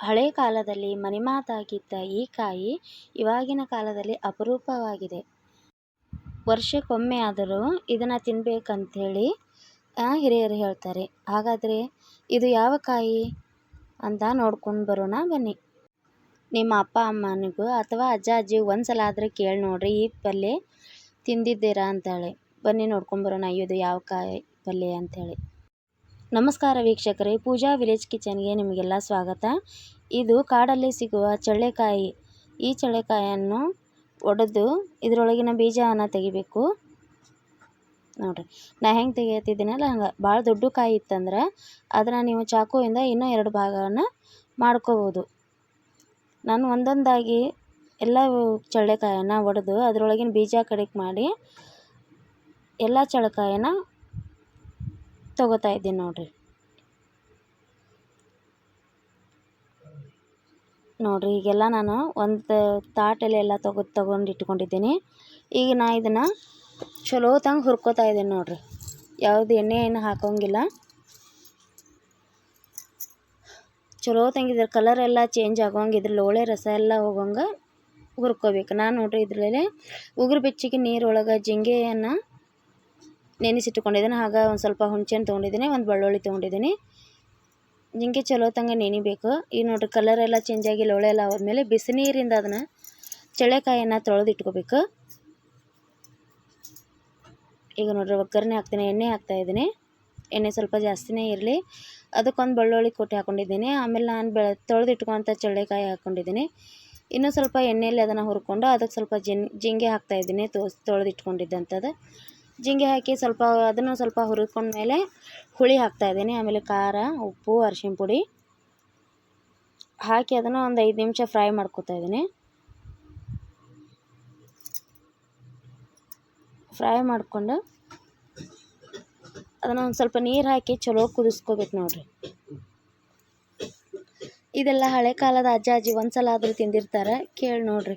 ಹಳೆ ಕಾಲದಲ್ಲಿ ಮನೆಮಾತಾಗಿದ್ದ ಈ ಕಾಯಿ ಇವಾಗಿನ ಕಾಲದಲ್ಲಿ ಅಪರೂಪವಾಗಿದೆ. ವರ್ಷಕ್ಕೊಮ್ಮೆ ಆದರೂ ಇದನ್ನು ತಿನ್ನಬೇಕಂಥೇಳಿ ಹಿರಿಯರು ಹೇಳ್ತಾರೆ. ಹಾಗಾದರೆ ಇದು ಯಾವ ಕಾಯಿ ಅಂತ ನೋಡ್ಕೊಂಡು ಬರೋಣ ಬನ್ನಿ. ನಿಮ್ಮ ಅಪ್ಪ ಅಮ್ಮನಿಗೂ ಅಥವಾ ಅಜ್ಜ ಅಜ್ಜಿ ಒಂದು ಸಲ ಆದರೆ ಕೇಳಿ ನೋಡಿರಿ, ಈ ಪಲ್ಯ ತಿಂದಿದ್ದೀರಾ ಅಂತೇಳಿ. ಬನ್ನಿ ನೋಡ್ಕೊಂಡು ಬರೋಣ ಇದು ಯಾವ ಕಾಯಿ ಪಲ್ಯ ಅಂಥೇಳಿ. ನಮಸ್ಕಾರ ವೀಕ್ಷಕರೇ, ಪೂಜಾ ವಿಲೇಜ್ ಕಿಚನ್ಗೆ ನಿಮಗೆಲ್ಲ ಸ್ವಾಗತ. ಇದು ಕಾಡಲ್ಲಿ ಸಿಗುವ ಚಳ್ಳೆಕಾಯಿ. ಈ ಚಳ್ಳೆಕಾಯನ್ನು ಒಡೆದು ಇದರೊಳಗಿನ ಬೀಜವನ್ನು ತೆಗಿಬೇಕು. ನೋಡಿರಿ, ನಾ ಹೆಂಗೆ ತೆಗಿಯತ್ತಿದ್ದೀನಲ್ಲ, ಹಂಗೆ ಭಾಳ ದೊಡ್ಡ ಕಾಯಿ ಇತ್ತಂದ್ರೆ ಅದನ್ನು ನೀವು ಚಾಕುವಿಂದ ಇನ್ನೂ ಎರಡು ಭಾಗವನ್ನು ಮಾಡ್ಕೋಬೋದು. ನಾನು ಒಂದೊಂದಾಗಿ ಎಲ್ಲ ಚಳ್ಳೆಕಾಯನ್ನು ಒಡೆದು ಅದರೊಳಗಿನ ಬೀಜ ಕಡಿಕ್ ಮಾಡಿ ಎಲ್ಲ ಚಳ್ಳೆಕಾಯನ್ನು ತೊಗೋತಾ ಇದ್ದೀನಿ ನೋಡಿರಿ. ನೋಡಿರಿ, ಈಗೆಲ್ಲ ನಾನು ಒಂದು ತಾಟಲ್ಲಿ ಎಲ್ಲ ತಗೋ ತಗೊಂಡು ಇಟ್ಕೊಂಡಿದ್ದೀನಿ. ಈಗ ನಾ ಇದನ್ನು ಚಲೋ ತಂಗೆ ಹುರ್ಕೋತಾ ಇದ್ದೀನಿ ನೋಡಿರಿ. ಯಾವುದು ಎಣ್ಣೆ ಏನು ಹಾಕೋಂಗಿಲ್ಲ. ಚಲೋ ತಂಗಿದ್ರ ಕಲರ್ ಎಲ್ಲ ಚೇಂಜ್ ಆಗೋಂಗೆ ಇದ್ರ ಲೋಳೆ ರಸ ಎಲ್ಲ ಹೋಗೋಂಗೆ ಹುರ್ಕೋಬೇಕು. ನಾನು ನೋಡ್ರಿ ಇದರಲ್ಲಿ ಉಗುರು ಬೆಚ್ಚಗೆ ನೀರೊಳಗೆ ಜಿಂಗೆಯನ್ನು ನೆನೆಸಿಟ್ಕೊಂಡಿದ್ದೀನಿ ಹಾಗೆ ಒಂದು ಸ್ವಲ್ಪ ಹುಣಸೆಹಣ್ಣು ತೊಗೊಂಡಿದ್ದೀನಿ, ಒಂದು ಬೆಳ್ಳುಳ್ಳಿ ತೊಗೊಂಡಿದ್ದೀನಿ. ಜಿಂಕೆ ಚಲೋ ತಂಗ ನೆನಿಬೇಕು. ಈಗ ನೋಡಿರಿ ಕಲರ್ ಎಲ್ಲ ಚೇಂಜ್ ಆಗಿ ಲೋಳೆ ಎಲ್ಲ ಹೋದ್ಮೇಲೆ ಬಿಸಿನೀರಿಂದ ಅದನ್ನು ಚಳೆಕಾಯನ್ನು ತೊಳೆದಿಟ್ಕೋಬೇಕು. ಈಗ ನೋಡಿರಿ, ಒಗ್ಗರಣೆ ಹಾಕ್ತೀನಿ, ಎಣ್ಣೆ ಹಾಕ್ತಾಯಿದ್ದೀನಿ ಎಣ್ಣೆ ಸ್ವಲ್ಪ ಜಾಸ್ತಿನೇ ಇರಲಿ. ಅದಕ್ಕೊಂದು ಬೆಳ್ಳುಳ್ಳಿ ಕೊಟ್ಟು ಹಾಕ್ಕೊಂಡಿದ್ದೀನಿ ಆಮೇಲೆ ನಾನು ಬೆಳೆ ತೊಳೆದು ಇಟ್ಕೊತ ಚಳ್ಳೆಕಾಯಿ ಹಾಕ್ಕೊಂಡಿದ್ದೀನಿ ಇನ್ನೂ ಸ್ವಲ್ಪ ಎಣ್ಣೆಯಲ್ಲಿ ಅದನ್ನು ಹುರ್ಕೊಂಡು ಅದಕ್ಕೆ ಸ್ವಲ್ಪ ಜಿನ್, ಜಿಂಗೆ ಹಾಕ್ತಾಯಿದ್ದೀನಿ ತೋ ತೊಳೆದು ಇಟ್ಕೊಂಡಿದ್ದಂಥದ್ದು ಜಿಂಗೆ ಹಾಕಿ ಸ್ವಲ್ಪ ಅದನ್ನು ಸ್ವಲ್ಪ ಹುರ್ಕೊಂಡ್ಮೇಲೆ ಹುಳಿ ಹಾಕ್ತಾಯಿದ್ದೀನಿ ಆಮೇಲೆ ಖಾರ, ಉಪ್ಪು, ಅರಿಶಿಣ ಪುಡಿ ಹಾಕಿ ಅದನ್ನು ಒಂದು ಐದು ನಿಮಿಷ ಫ್ರೈ ಮಾಡ್ಕೊತಾ ಇದ್ದೀನಿ. ಫ್ರೈ ಮಾಡಿಕೊಂಡು ಅದನ್ನು ಒಂದು ಸ್ವಲ್ಪ ನೀರು ಹಾಕಿ ಚಲೋ ಕುದಿಸ್ಕೋಬೇಕು ನೋಡಿರಿ. ಇದೆಲ್ಲ ಹಳೆ ಕಾಲದ ಅಜ್ಜ ಅಜ್ಜಿ ಒಂದು ಸಲ ಆದರೂ ತಿಂದಿರ್ತಾರೆ, ಕೇಳಿ ನೋಡಿರಿ.